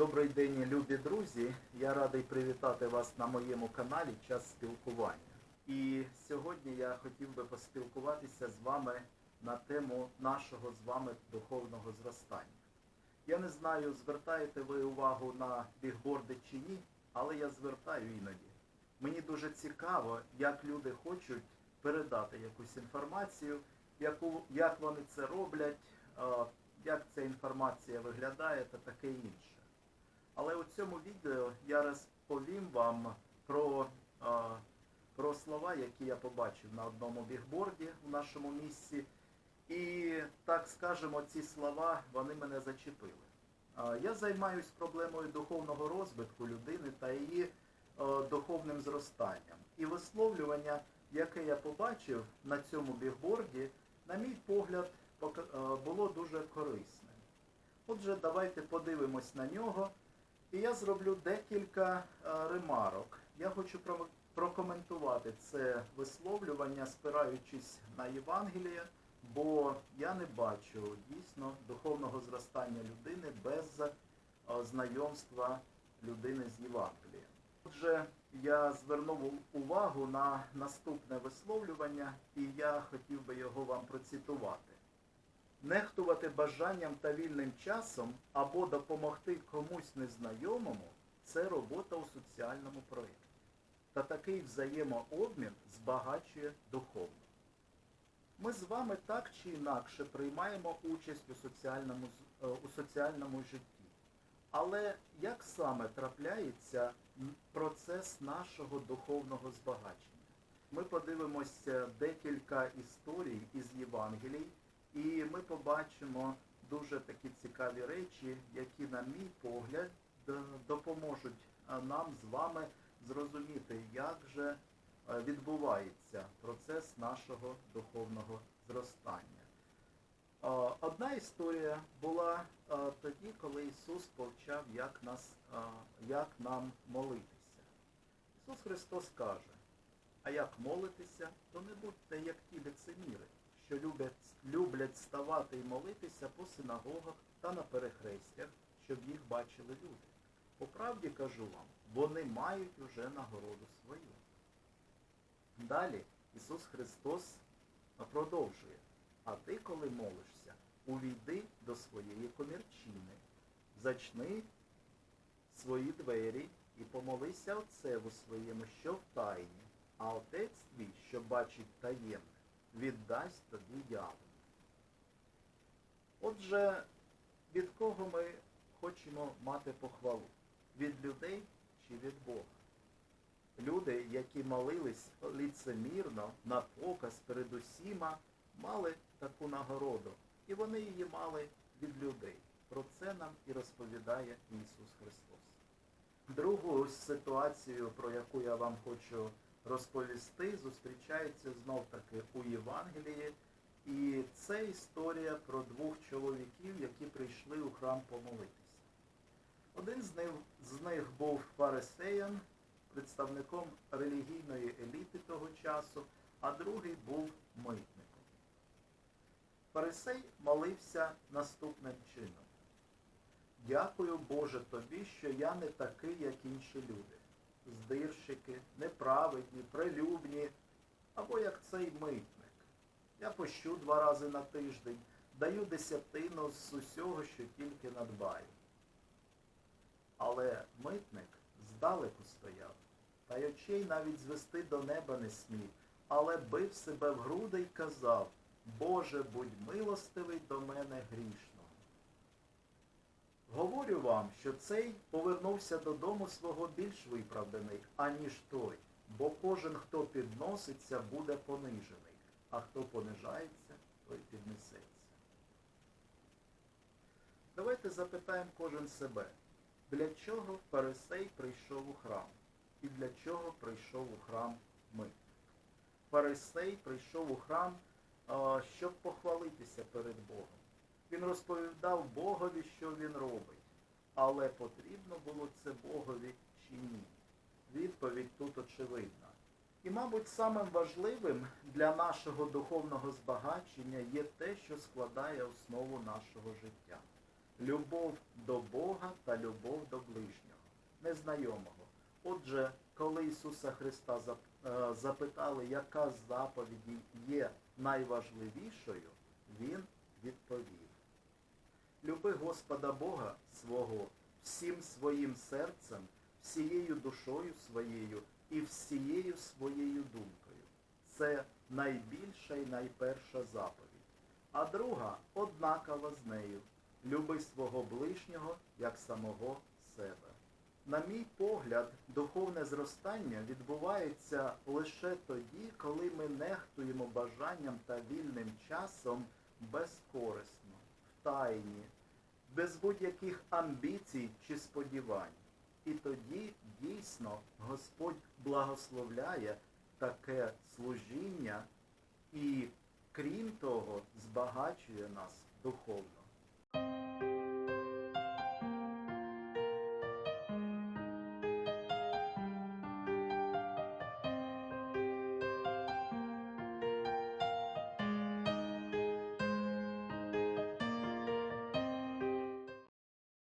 Добрий день, любі друзі. Я радий привітати вас на моєму каналі Час спілкування. І сьогодні я хотів би поспілкуватися з вами на тему нашого з вами духовного зростання. Я не знаю, звертаєте ви увагу на бігборди чи ні, але я звертаю іноді. Мені дуже цікаво, як люди хочуть передати якусь інформацію, яку, як вони це роблять, як ця інформація виглядає та таке інше. Але у цьому відео я розповім вам про, про слова, які я побачив на одному бігборді в нашому місці. І так скажемо, ці слова вони мене зачепили. Я займаюся проблемою духовного розвитку людини та її духовним зростанням. І висловлювання, яке я побачив на цьому бігборді, на мій погляд, було дуже корисним. Отже, давайте подивимось на нього. І я зроблю декілька е, ремарок. Я хочу про- прокоментувати це висловлювання, спираючись на Євангеліє, бо я не бачу дійсно духовного зростання людини без е, знайомства людини з Євангелієм. Отже, я звернув увагу на наступне висловлювання, і я хотів би його вам процитувати. Нехтувати бажанням та вільним часом або допомогти комусь незнайомому це робота у соціальному проєкті. Та такий взаємообмін збагачує духовно. Ми з вами так чи інакше приймаємо участь у соціальному, е, у соціальному житті. Але як саме трапляється процес нашого духовного збагачення? Ми подивимося декілька історій із Євангелій, і ми побачимо дуже такі цікаві речі, які, на мій погляд, допоможуть нам з вами зрозуміти, як же відбувається процес нашого духовного зростання. Одна історія була тоді, коли Ісус повчав, як, нас, як нам молитися. Ісус Христос каже, а як молитися, то не будьте як ті лицеміри, що люблять, ставати і молитися по синагогах та на перехрестях, щоб їх бачили люди. По правді кажу вам, вони мають уже нагороду свою. Далі Ісус Христос продовжує. А ти, коли молишся, увійди до своєї комірчини, зачни свої двері і помолися Отцеву своєму, що в тайні, а Отець твій, що бачить таємне, віддасть тобі явно. Отже, від кого ми хочемо мати похвалу? Від людей чи від Бога? Люди, які молились лицемірно, на показ перед усіма, мали таку нагороду. І вони її мали від людей. Про це нам і розповідає Ісус Христос. Другу ситуацію, про яку я вам хочу розповісти, зустрічається знов таки у Євангелії. І це історія про двох чоловіків, які прийшли у храм помолитися. Один з них, з них був фарисеєм, представником релігійної еліти того часу, а другий був митником. Фарисей молився наступним чином. Дякую, Боже, тобі, що я не такий, як інші люди. Здирщики, неправедні, прилюбні, або як цей митник. Я пощу два рази на тиждень, даю десятину з усього, що тільки надбаю. Але митник здалеку стояв, та й очей навіть звести до неба не смів, але бив себе в груди й казав, Боже, будь милостивий до мене грішного. Говорю вам, що цей повернувся додому свого більш виправданий, аніж той, бо кожен, хто підноситься, буде понижений, а хто понижається, той піднесеться. Давайте запитаємо кожен себе, для чого фарисей прийшов у храм? І для чого прийшов у храм митник? Фарисей прийшов у храм, щоб похвалитися перед Богом. Він розповідав Богові, що він робить. Але потрібно було це Богові чи ні? Відповідь тут очевидна. І, мабуть, самим важливим для нашого духовного збагачення є те, що складає основу нашого життя. любов до Бога та любов до ближнього, незнайомого. Отже, коли Ісуса Христа е, запитали, яка з заповіді є найважливішою, Він відповів. Люби Господа Бога свого всім своїм серцем, всією душою своєю і всією своєю думкою. Це найбільша і найперша заповідь. А друга однакова з нею. Люби свого ближнього як самого себе. На мій погляд, духовне зростання відбувається лише тоді, коли ми нехтуємо бажанням та вільним часом безкорисно, в тайні, без будь-яких амбіцій чи сподівань. І тоді дійсно Господь благословляє таке служіння і, крім того, збагачує нас духовно.